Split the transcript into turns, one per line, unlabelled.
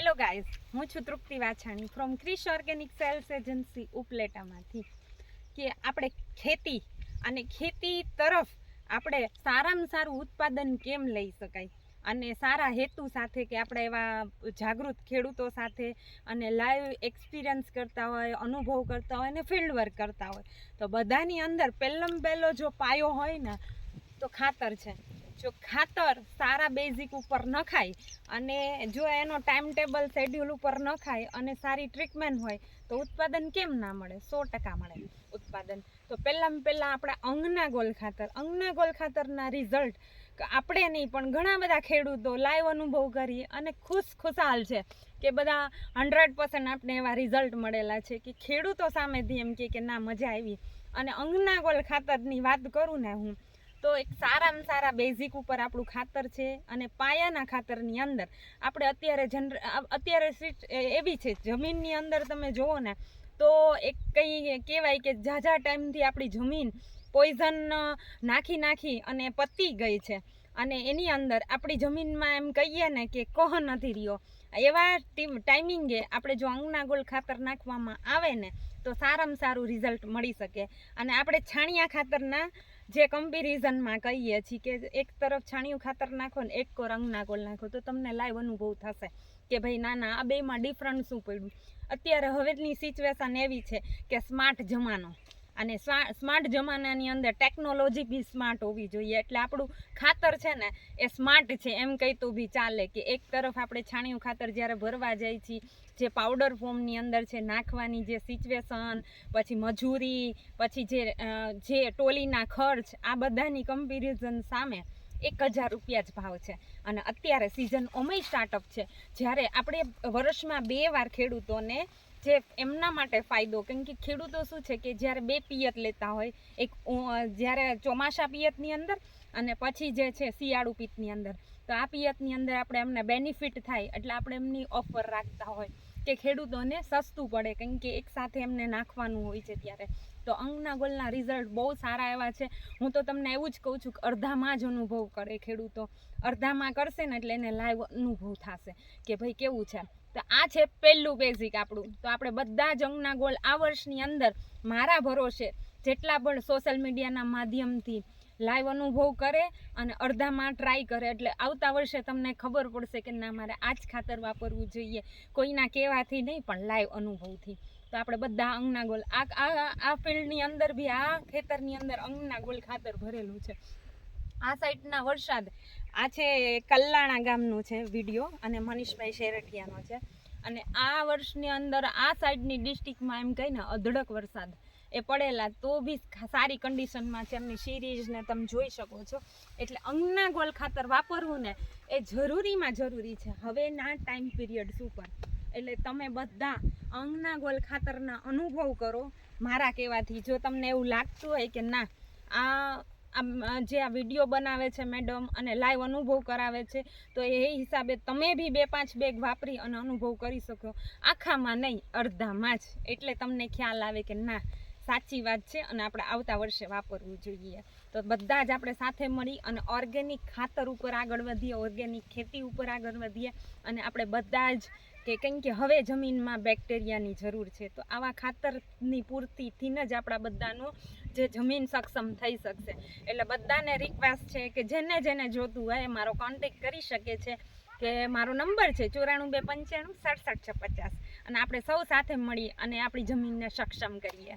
Hello guys હું છું Trupti Vachhani from Krish organic sales agency ઉપલેટામાંથી. કે આપણે ખેતી અને ખેતી તરફ આપણે સારામાં સારું ઉત્પાદન કેમ લઈ શકાય? અને સારા હેતુ સાથે કે આપણે એવા જાગૃત ખેડૂતો સાથે અને લાઈવ એક્સપિરિયન્સ કરતા હોય, અનુભવ કરતા હોય અને ફિલ્ડ વર્ક કરતા હોય. તો બધાની અંદર પહેલમ પહેલો જો પાયો હોય ને, તો ખાતર છે. જો ખાતર સારા બેઝિક ઉપર નખાય અને જો એનો ટાઈમ ટેબલ શેડ્યુલ ઉપર નખાય અને સારી ટ્રીટમેન્ટ હોય, તો ઉત્પાદન કેમ ના મળે? સો ટકા મળે ઉત્પાદન. તો પહેલાં પહેલાં આપણે અંગના ગોલ ખાતર. અંગના ગોલ ખાતરના રિઝલ્ટ આપણે નહીં, પણ ઘણા બધા ખેડૂતો લાઈવ અનુભવ કરી અને ખુશ ખુશાલ છે કે બધા હંડ્રેડ પર્સન્ટ આપણે એવા રિઝલ્ટ મળેલા છે કે ખેડૂતો સામેથી એમ કે ના, મજા આવી. અને અંગના ગોલ ખાતરની વાત કરું ને હું તો એક સારામાં સારા બેઝિક ઉપર આપણું ખાતર છે અને પાયાના ખાતરની અંદર આપણે અત્યારે જનર અત્યારે sit એવી છે, જમીનની અંદર તમે જુઓ ને, તો એક કંઈ કહેવાય કે ઝાઝા ટાઈમથી આપણી જમીન પોઈઝન નાખી નાખી અને પતી ગઈ છે. અને એની અંદર આપણી જમીનમાં એમ કહીએ ને કે કહ નથી રહ્યો. એવા ટાઈમિંગે આપણે જો અંગના ગોળ ખાતર નાખવામાં આવે ને, તો સારામાં સારું રિઝલ્ટ મળી શકે. અને આપણે છાણિયા ખાતરના જે કમ્પેરિઝનમાં કહીએ છીએ કે એક તરફ છાણિયું ખાતર નાખો ને એક કો અંગના ગોળ નાખો, તો તમને લાઈવ અનુભવ થશે કે ભાઈ ના ના આ બેમાં ડિફરન્ટ શું પડ્યું? અત્યારે હવેની સિચ્યુએશન એવી છે કે સ્માર્ટ જમાનો. અને સ્માર્ટ જમાનાની અંદર ટેકનોલોજી બી સ્માર્ટ હોવી જોઈએ. એટલે આપણું ખાતર છે ને, એ સ્માર્ટ છે. એમ કહી તો બી ચાલે કે એક તરફ આપણે છાણિયું ખાતર જ્યારે ભરવા જાય છીએ જે પાવડર ફોર્મની અંદર છે, નાખવાની જે સિચ્યુએશન પછી મજૂરી, પછી જે જે ટોલીના ખર્ચ, આ બધાની કમ્પેરિઝન સામે એક હજાર રૂપિયા જ ભાવ છે. અને અત્યારે સિઝન ઓમેય સ્ટાર્ટઅપ છે. જ્યારે આપણે વર્ષમાં બે વાર ખેડૂતોને જે એમના માટે ફાયદો, કેમ કે ખેડૂતો શું છે કે જ્યારે બે પિયત લેતા હોય, એક જ્યારે ચોમાસા પિયતની અંદર અને પછી જે છે શિયાળુ પિયતની અંદર, તો આ પિયતની અંદર આપણે એમને બેનિફિટ થાય, એટલે આપણે એમની ઓફર રાખતા હોય. કે ખેડૂતોને સસ્તું પડે, કેમ કે એક સાથે એમને નાખવાનું હોય છે ત્યારે. તો અંગના ગોલના રિઝલ્ટ બહુ સારા એવા છે. હું તો તમને એવું જ કહું છું કે અડધામાં જ અનુભવ કરે ખેડૂતો. અડધામાં કરશે ને એટલે એને લાઈવ અનુભવ થશે કે ભાઈ કેવું છે? તો આ છે પહેલું બેઝિક આપણું. તો આપણે બધા જ અંગના ગોલ આ વર્ષની અંદર મારા ભરોસે જેટલા પણ સોશિયલ મીડિયાના માધ્યમથી લાઈવ અનુભવ કરે અને અડધામાં ટ્રાય કરે. એટલે આવતા વર્ષે તમને ખબર પડશે કે ના, મારે આ જ ખાતર વાપરવું જોઈએ. કોઈના કહેવાથી નહીં, પણ લાઈવ અનુભવથી. તો આપણે બધા અંગના ગોલ આ આ ફિલ્ડની અંદર બી, આ ખેતરની અંદર અંગના ગોલ ખાતર ભરેલું છે. આ સાઈડના વરસાદ, આ છે કલ્લાણા ગામનું છે વીડિયો અને મનીષભાઈ શેરઠિયાનો છે. અને આ વર્ષની અંદર આ સાઈડની ડિસ્ટ્રિક્ટમાં એમ કહીને અધડક વરસાદ એ પડેલા તો બી સારી કન્ડિશનમાં છે એમની સિરીઝને તમે જોઈ શકો છો. એટલે અંગના ગોલ ખાતર વાપરવું ને એ જરૂરીમાં જરૂરી છે. હવેના ટાઈમ પિરિયડ ઉપર. એટલે તમે બધા અંગના ગોલ ખાતરના અનુભવ કરો. મારા કહેવાથી જો તમને એવું લાગતું હોય કે ના, આ જે આ વીડિયો બનાવે છે મેડમ અને લાઈવ અનુભવ કરાવે છે, તો એ હિસાબે તમે બી બે પાંચ બેગ વાપરી અને અનુભવ કરી શકો. આખામાં નહીં, અડધામાં જ. એટલે તમને ખ્યાલ આવે કે ના સાચી વાત છે અને આપણે આવતા વર્ષે વાપરવું જોઈએ. તો બધા જ આપણે સાથે મળી અને ઓર્ગેનિક ખાતર ઉપર આગળ વધીએ ઓર્ગેનિક ખેતી ઉપર આગળ વધીએ અને આપણે બધા જ કે કેમ કે હવે જમીનમાં બેક્ટેરિયાની જરૂર છે. તો આવા ખાતરની પૂર્તિથી જ આપણા બધાનું જે જમીન સક્ષમ થઈ શકશે. એટલે બધાને રિક્વેસ્ટ છે કે જેને જેને જોતું હોય એ મારો કોન્ટેક કરી શકે છે કે મારો નંબર છે ચોરાણું બે પંચાણું, સડસઠ છ પચાસ. અને આપણે સૌ સાથે મળી અને આપણી જમીનને સક્ષમ કરીએ.